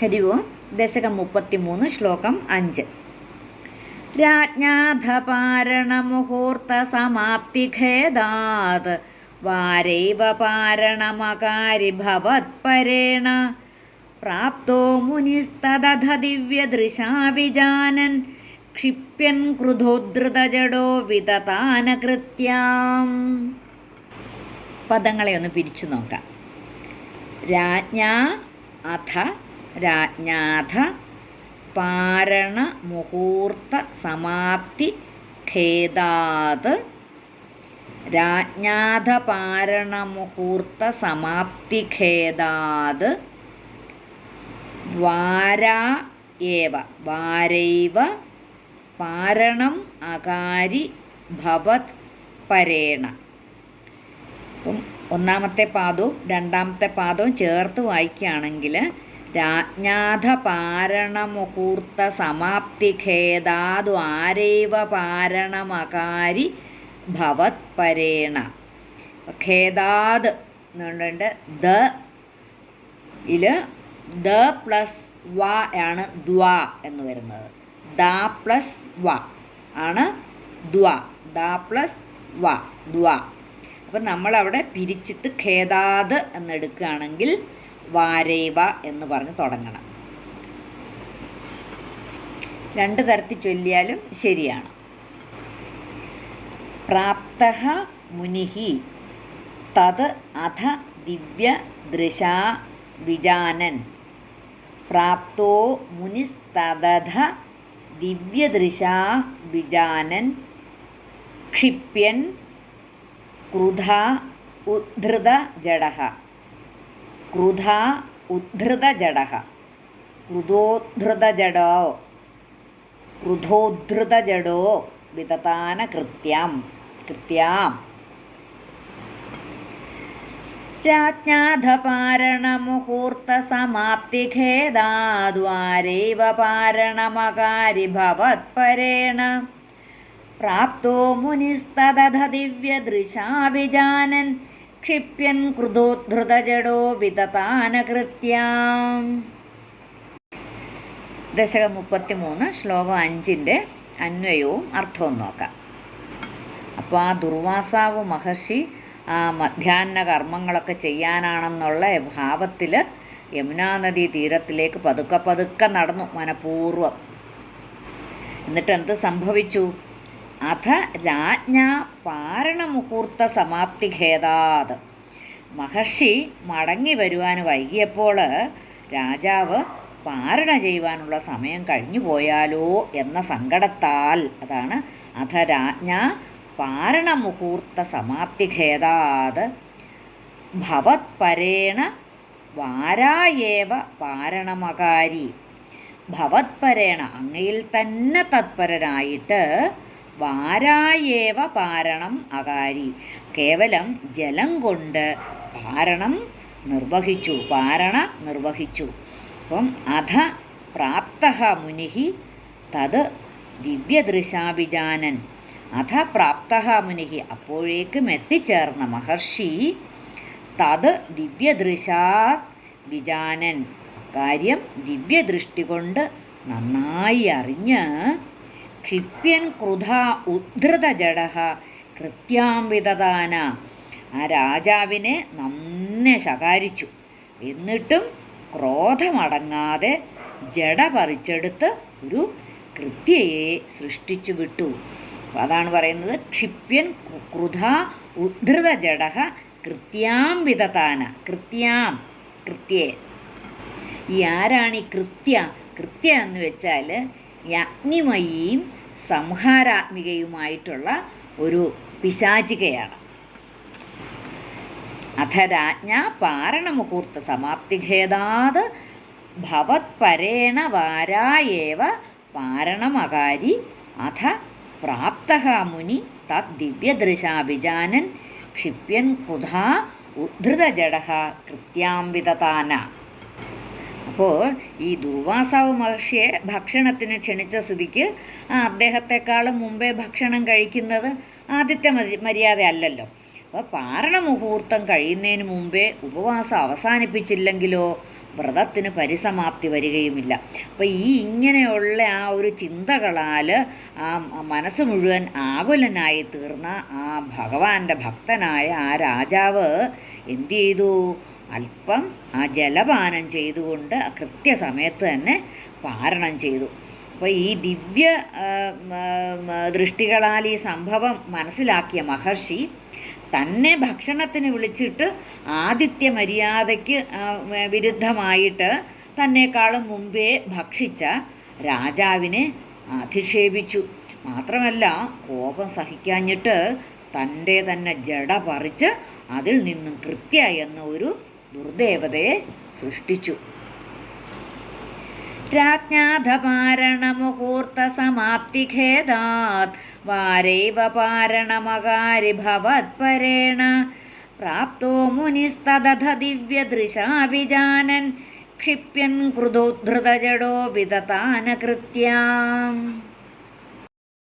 ഹരി ഓം ദശകം മുപ്പത്തിമൂന്ന് ശ്ലോകം അഞ്ച്. രാജ്ഞാധപാരണമുഹൂർത്തസമാപ്തിഖേദാത് വാരൈവ പാരണമകാരി ഭവത്പരേണ പ്രാപ്തോ മുനിസ്തദധ ദിവ്യദൃശാവിജാനൻ ക്ഷിപ്യൻ ക്രുധോദ്ധൃതജടോ വിതതാനകൃത്യാം പദങ്ങളെ ഒന്ന് പിരിച്ചു നോക്കാം. രാജ്ഞ അഥ രാജ്ഞാഥ പാരണമുഹൂർത്ത സമാപ്തി ഖേദാത് രാജ്ഞാഥ പാരണമുഹൂർത്ത സമാപ്തി ഖേദാത് വാരാ ഏവ വാരൈവ പാരണം അകാരി ഭവത് പരേണ. ഒന്നാമത്തെ പാദവും രണ്ടാമത്തെ പാദവും ചേർത്ത് വായിക്കുകയാണെങ്കിൽ ആരൈവ പാരണമകാരി ഭവത് പരേണ. ഖേദാത് എന്നുകൊണ്ട് ദ ഇൽ ദ പ്ലസ് വ ആണ് ദ്വ എന്ന് വരുന്നത്. ദ പ്ലസ് വ ആണ് ദ്വ. ദ പ്ലസ് വ ദ്വ. അപ്പം നമ്മളവിടെ പിരിച്ചിട്ട് ഖേദാദ് എന്നെടുക്കുകയാണെങ്കിൽ വാരേവ എന്ന് പറഞ്ഞ് തുടങ്ങണം. രണ്ട് തരത്തിൽ ചൊല്ലിയാലും ശരിയാണ്. പ്രാപ്ത മുനിഹി തത് അധ ദിവ്യ ദൃശാ വിജാനൻ. പ്രാപ്തോ മുനിസ്തദധ ദിവ്യദൃശാ വിജാനൻ. ക്ഷിപ്യൻ ക്രുധ ഉദ്ധൃത ജഡ. ക്രുധ ഉദ്ധൃത ജഡ ക്രുധോദ്ധൃത ജഡോ ക്രുധോദ്ധൃത ജഡോ വിതതാന കൃത്യം കൃത്യാം രാജ്ഞാധപാരണമുഹൂർത്തസമാപ്തിഖേദാദ്വാരൈവ ക്ഷിപ്യൻ കൃതോദ്ധൃതജടോ വിതതാനകൃത്യാം ദശകം മുപ്പത്തിമൂന്ന് ശ്ലോകം അഞ്ചിന്റെ അന്വയവും അർത്ഥവും നോക്കാം. അപ്പോൾ ആ ദുർവാസാവ് മഹർഷി ആ മധ്യാഹ്ന കർമ്മങ്ങളൊക്കെ ചെയ്യാനാണെന്നുള്ള ഭാവത്തിൽ യമുനാ നദി തീരത്തിലേക്ക് പതുക്കെ പതുക്കെ നടന്നു മനഃപൂർവം. എന്നിട്ട് എന്ത് സംഭവിച്ചു? അധ രാജ്ഞ ഖേദാത് മഹർഷി മടങ്ങി വരുവാൻ വൈകിയപ്പോൾ രാജാവ് പാരണ ചെയ്യുവാനുള്ള സമയം കഴിഞ്ഞു പോയാലോ എന്ന സങ്കടത്താൽ അതാണ് അധ രാജ്ഞ പാരണമുഹൂർത്ത ഖേദാത് ഭവത്പരേണ വാരായേവ പാരണമകാരി. ഭവത്പരേണ അങ്ങയിൽ തന്നെ തത്പരനായിട്ട് വാരായേവ പാരണം അകാരി. കേവലം ജലം കൊണ്ട് പാരണം നിർവഹിച്ചു പാരണ നിർവഹിച്ചു. അപ്പം അധ പ്രാപ്ത മുനിഹി തത് ദിവ്യദൃശാഭിജാനൻ. അധ പ്രാപ്ത മുനിഹി അപ്പോഴേക്കും എത്തിച്ചേർന്ന മഹർഷി തത് ദിവ്യദൃശാ വിജാനൻ കാര്യം ദിവ്യദൃഷ്ടി കൊണ്ട് നന്നായി അറിഞ്ഞ് ക്ഷിപ്യൻ ക്രുധാ ഉദ്ധൃത ജഡ കൃത്യാംവിതദാന. ആ രാജാവിനെ നന്നെ ശകാരിച്ചു. എന്നിട്ടും ക്രോധമടങ്ങാതെ ജഡ പറിച്ചെടുത്ത് ഒരു കൃത്യയെ സൃഷ്ടിച്ചു വിട്ടു. അതാണ് പറയുന്നത് ക്ഷിപ്യൻ ക്രുധ ഉദ്ധൃത ജഡ കൃത്യാം വിതതാന കൃത്യാം. കൃത്യേ ഈ ആരാണ് ഈ കൃത്യ? കൃത്യ എന്ന് വെച്ചാൽ അഗ്നിമയിയും സംഹാരാത്മികയുമായിട്ടുള്ള ഒരു പിശാചികയാണ്. അധരാജ്ഞ പാരണമുഹൂർത്ത സമാപ്തിഖേദാത് ഭവത്പരേണ വാരായേവ പാരണമകാരി അഥ പ്രാപ്ത മുനി തദ് ദിവ്യദൃശാഭിജാനൻ ക്ഷിപ്യൻ കുധാ ഉദ്ധൃതജഡ കൃത്യാംവിതതാന. അപ്പോൾ ഈ ദുർവാസാവ് മഹർഷിയെ ഭക്ഷണത്തിന് ക്ഷണിച്ച സ്ഥിതിക്ക് അദ്ദേഹത്തെക്കാളും മുമ്പേ ഭക്ഷണം കഴിക്കുന്നത് ആദ്യത്തെ മരി- മര്യാദ അല്ലല്ലോ. അപ്പോൾ പാരണ മുഹൂർത്തം കഴിയുന്നതിന് മുമ്പേ ഉപവാസം അവസാനിപ്പിച്ചില്ലെങ്കിലോ വ്രതത്തിന് പരിസമാപ്തി വരികയുമില്ല. അപ്പോൾ ഈ ഇങ്ങനെയുള്ള ആ ഒരു ചിന്തകളാൽ ആ മനസ്സ് മുഴുവൻ ആകുലനായി തീർന്ന ആ ഭഗവാന്റെ ഭക്തനായ ആ രാജാവ് എന്തു ചെയ്തു? അല്പം ആ ജലപാനം ചെയ്തുകൊണ്ട് കൃത്യസമയത്ത് തന്നെ പാരണം ചെയ്തു. അപ്പോൾ ഈ ദിവ്യ ദൃഷ്ടികളാൽ ഈ സംഭവം മനസ്സിലാക്കിയ മഹർഷി തന്നെ ഭക്ഷണത്തിന് വിളിച്ചിട്ട് ആദിത്യ മര്യാദയ്ക്ക് വിരുദ്ധമായിട്ട് തന്നെക്കാളും മുമ്പേ ഭക്ഷിച്ച രാജാവിനെ അധിക്ഷേപിച്ചു. മാത്രമല്ല കോപം സഹിക്കാഞ്ഞിട്ട് തന്റെ തന്നെ ജട പറിച്ച് അതിൽ നിന്നും കൃത്യ എന്ന ഒരു ദുർദേവതയെ സൃഷ്ടിച്ചു. രാജ്ഞാധപാരണമുഹൂർത്തസമാപ്തിഖേദാത് വാരൈവ പാരണമകാരി ഭവത്പരേണ പ്രാപ്തോ മുനിസ്തദധ ദിവ്യദൃശാ വിജാനൻ ക്ഷിപ്യൻ കൃതോദ്ധൃതജടോ വിദതാനകൃത്യാം